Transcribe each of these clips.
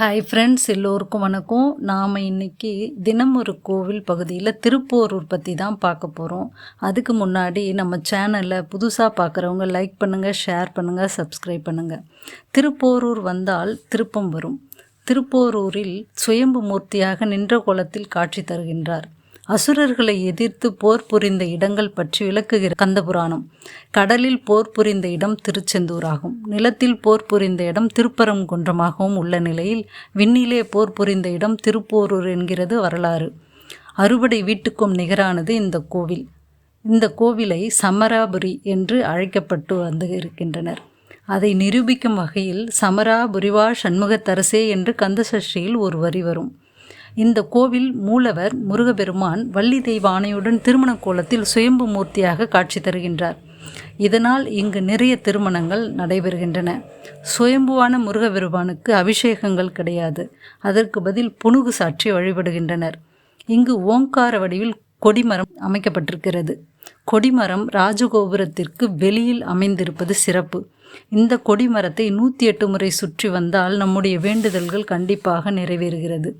Hi friends எல்லோருக்கும் வணக்கம். நாம் இன்றைக்கி தினம் ஒரு கோவில் பகுதியில் திருப்போரூர் பற்றி தான் பார்க்க போகிறோம் அதுக்கு முன்னாடி நம்ம சேனலை புதுசாக பார்க்குறவங்க லைக் பண்ணுங்கள் ஷேர் பண்ணுங்கள் சப்ஸ்கிரைப் பண்ணுங்கள் திருப்போரூர் வந்தால் திருப்பம் வரும். திருப்போரூரில் சுயம்பு மூர்த்தியாக நின்ற கோலத்தில் காட்சி தருகின்றார். அசுரர்களை எதிர்த்து போர் புரிந்த இடங்கள் பற்றி விளக்குகிற கந்தபுராணம். கடலில் போர் புரிந்த இடம் திருச்செந்தூர் ஆகும் நிலத்தில் போர் புரிந்த இடம் திருப்பரங்குன்றமாகவும் உள்ள நிலையில் விண்ணிலே போர் புரிந்த இடம் திருப்போரூர் என்கிறது வரலாறு. அறுபடை வீட்டுக்கும் நிகரானது இந்த கோவில். இந்த கோவிலை சமராபுரி என்று அழைக்கப்பட்டு வந்து இருக்கின்றனர். அதை நிரூபிக்கும் வகையில் சமராபுரிவா சண்முகத்தரசே என்று கந்தசஷ்டியில் ஒரு வரி வரும். இந்த கோவில் மூலவர் முருகபெருமான் வள்ளி தெய்வானையுடன் திருமண கோலத்தில் சுயம்பு மூர்த்தியாக காட்சி தருகின்றார். இதனால் இங்கு நிறைய திருமணங்கள் நடைபெறுகின்றன. சுயம்புவான முருகபெருமானுக்கு அபிஷேகங்கள் கிடையாது. அதற்கு பதில் புனுகு சாற்றி வழிபடுகின்றனர். இங்கு ஓங்கார வடிவில் கொடிமரம் அமைக்கப்பட்டிருக்கிறது. கொடிமரம் ராஜகோபுரத்திற்கு வெளியில் அமைந்திருப்பது சிறப்பு. இந்த கொடிமரத்தை நூற்றி எட்டு முறை சுற்றி வந்தால் நம்முடைய வேண்டுதல்கள் கண்டிப்பாக நிறைவேறுகிறது.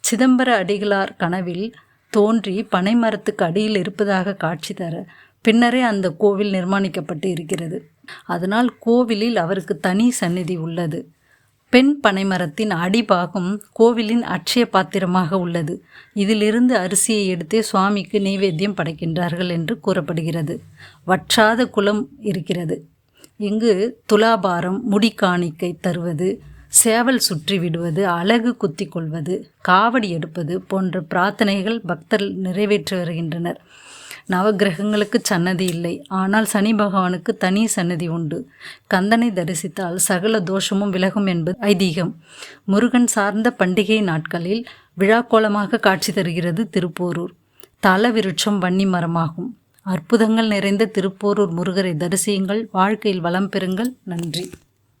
சிதம்பர அடிகளார் கனவில் தோன்றி பனைமரத்துக்கு அடியில் இருப்பதாக காட்சி தர பின்னரே அந்த கோவில் நிர்மாணிக்கப்பட்டு இருக்கிறது. அதனால் கோவிலில் அவருக்கு தனி சந்நிதி உள்ளது. பெண் பனைமரத்தின் அடிபாகம் கோவிலின் அட்சய பாத்திரமாக உள்ளது. இதிலிருந்து அரிசியை எடுத்தே சுவாமிக்கு நைவேத்தியம் படைக்கின்றார்கள் என்று கூறப்படுகிறது. வற்றாத குளம் இருக்கிறது. இங்கு துலாபாரம் முடி காணிக்கை தருவது சேவல் சுற்றி விடுவது அழகு குத்தி கொள்வது காவடி எடுப்பது போன்ற பிரார்த்தனைகள் பக்தர் நிறைவேற்றி வருகின்றனர். நவகிரகங்களுக்கு சன்னதி இல்லை. ஆனால் சனி பகவானுக்கு தனி சன்னதி உண்டு. கந்தனை தரிசித்தால் சகல தோஷமும் விலகும் என்பது ஐதீகம். முருகன் சார்ந்த பண்டிகை நாட்களில் விழாக்கோலமாக காட்சி தருகிறது திருப்போரூர். தல விருட்சம் வன்னி மரமாகும். அற்புதங்கள் நிறைந்த திருப்போரூர் முருகரை தரிசியுங்கள். வாழ்க்கையில் வளம் பெறுங்கள். நன்றி.